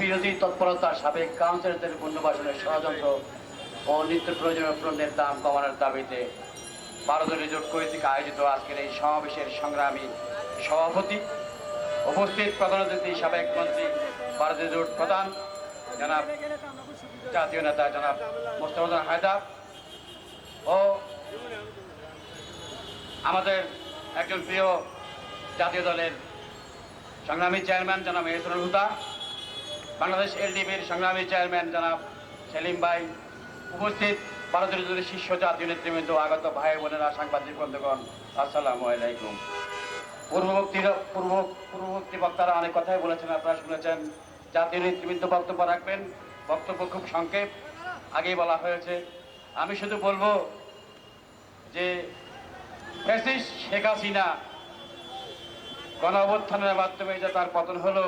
বিরোধী তৎপরতা সাবেক কাউন্সিলরদের পুনর্বাসনের ষড়যন্ত্র ও নিত্য প্রয়োজনীয় পণ্যের দাম কমানোর দাবিতে ভারত রিজোর্ট কর্তৃক আয়োজিত আজকের এই সমাবেশের সংগ্রামী সভাপতি, উপস্থিত প্রধান অতিথি, সাবেক মন্ত্রী ভারত রিজোর্ট প্রধান, জনাব জাতীয় নেতা জনাব মোস্তফা হায়দার ও আমাদের একজন প্রিয় জাতীয় দলের সংগ্রামী চেয়ারম্যান জনাব মেহসুল হুদা, বাংলাদেশ এলডিপির সংগ্রামী চেয়ারম্যান জনাব সেলিম ভাই, উপস্থিত ভারতের যদি শীর্ষ জাতীয় নেতৃবৃন্দ, আগত ভাই বোনেরা, সাংবাদিক বন্ধুগণ, আসসালামু আলাইকুম। পূর্ববর্তী পূর্ব পূর্ববর্তী বক্তারা অনেক কথাই বলেছেন, আপনারা শুনেছেন। জাতীয় নেতৃবৃন্দ বক্তব্য রাখবেন। বক্তব্য খুব সংক্ষেপ। আগেই বলা হয়েছে, আমি শুধু বলব যে, ফ্যাসিস্ট শেখ হাসিনা গণ অভ্যুত্থানের মাধ্যমে যে তার পতন হলো,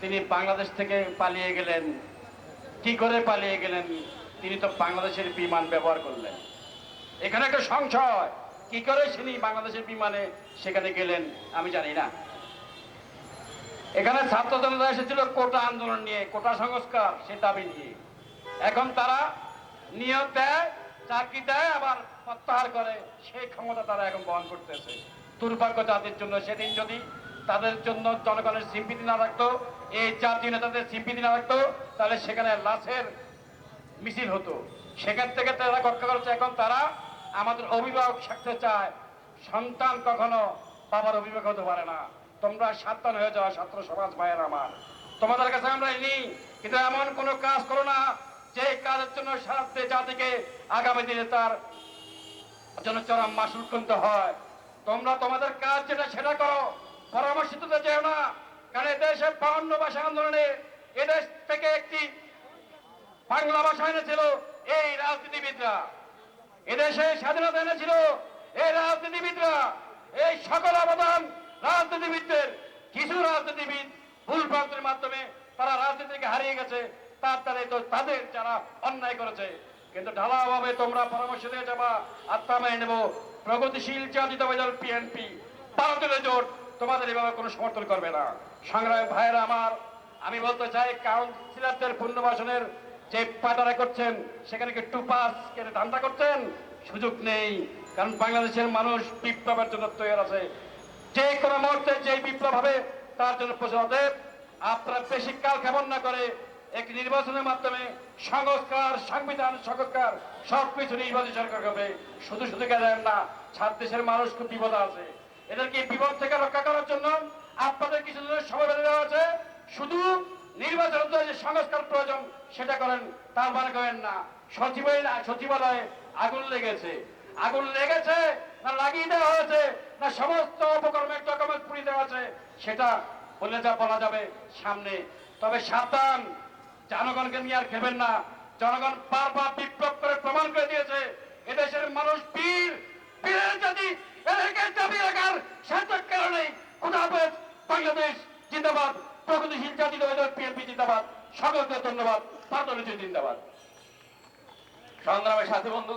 তিনি বাংলাদেশ থেকে পালিয়ে গেলেন। কি করে পালিয়ে গেলেন? তিনি তো বাংলাদেশের বিমান ব্যবহার করলেন। এখানে একটা সংশয়, কি করে তিনি বাংলাদেশের বিমানে সেখানে গেলেন, আমি জানি না। এখানে ছাত্র জনতা এসেছিল কোটা আন্দোলন নিয়ে, কোটা সংস্কার, সে দাবি নিয়ে। এখন তারা নিয়োগ দেয়, চাকরি দেয়, আবার প্রত্যাহার করে, সেই ক্ষমতা তারা এখন বহন করতেছে। দুর্ভাগ্য জাতির জন্য সেদিন যদি তাদের জন্য জনগণের সিম্পিতি না রাখতো এই জাতীয় নেতাদের সিম্পিতি না রাখতো তাহলে সেখানে লাশের মিছিল হতো। সেখান থেকে তারা রক্ষা করেছে। এখন তারা আমাদের অভিভাবক থাকতে চায়। সন্তান কখনো বাবার অভিভাবক হতে পারে না। তোমরা সাবধান হয়ে যাওয়া ছাত্র সমাজ ভাইয়ের আমার। তোমাদের কাছে আমরা নিই কিন্তু এমন কোনো কাজ করো না, যে কাজের জন্য সারা জাতিকে আগামী দিনে তার জন্য চরম মাসুল হয়। তোমরা তোমাদের কাজ যেটা সেটা করো। পরামর্শ দিতে যেও না। কারণ এদেশে বাউন্ন ভাষা আন্দোলনে এদেশ থেকে একটি বাংলা ভাষা এনেছিল এই রাজনীতিবিদরা। এদেশে স্বাধীনতা এনেছিল এই রাজনীতিবিদরা। এই সকল অবদান রাজনীতিবিদদের, কিছু রাজনীতিবিদ ভুল প্রান্তের মাধ্যমে তারা রাজনীতিকে হারিয়ে গেছে। তার তাদের যারা অন্যায় করেছে। কিন্তু ঢালাভাবে তোমরা পরামর্শ দিয়ে যাবা, আত্মা মেনে নেব। প্রগতিশীল জাতীয়তাবাদী দল পিএনপি ভারতের জোট তোমাদের এভাবে কোনো সমর্থন করবে না। সংগ্রামী ভাইয়েরা আমার, আমি বলতে চাই, কাউন্সিলরদের পুনর্বাসনের যে পাটারা করছেন, সেখানে কি টু পাস কেটে ধান্দা করছেন? সুযোগ নেই, কারণ বাংলাদেশের মানুষ বিপ্লবের জন্য তৈরি আছে। যে কোনো মুহূর্তে যে বিপ্লব হবে, তার জন্য প্রচার আপনারা বেশি কাল কেমন না করে একটি নির্বাচনের মাধ্যমে সংস্কার, সংবিধান সংস্কার, সবকিছু নির্বাচন সরকার হবে শুধু শুধু গেলেন না, সাত দেশের মানুষ খুব বিপদ আছে। এদেরকে বিপদ থেকে রক্ষা করার জন্য আপনাদের কিছু সময় দেওয়া আছে। শুধু নির্বাচন যে সংস্কার প্রয়োজন, সেটা করেন তার মানে করেন না। সচিবালয় সচিবালয়ে আগুন লেগেছে। আগুন লেগেছে না লাগিয়ে দেওয়া হয়েছে, না সমস্ত উপকরণের ডকুমেন্ট পুড়িয়ে দেওয়া আছে, সেটা বলে যা বলা যাবে সামনে। তবে সাবধান জনগণকে নিয়ে আর খেবেন না। জনগণ বারবার বিপ্লব করে প্রমাণ করে দিয়েছে, এদেশের মানুষ পীর পীরের জাতি, এদেরকে দাবি রাখার সার্থক কারণে কোথাও বাংলাদেশ জিন্দাবাদ, প্রগতিশীল জাতি পিএনপি জিন্দাবাদ। সকলকে ধন্যবাদ পাতলিজি জিন্দাবাদ। সংগ্রামের সাথে বন্ধু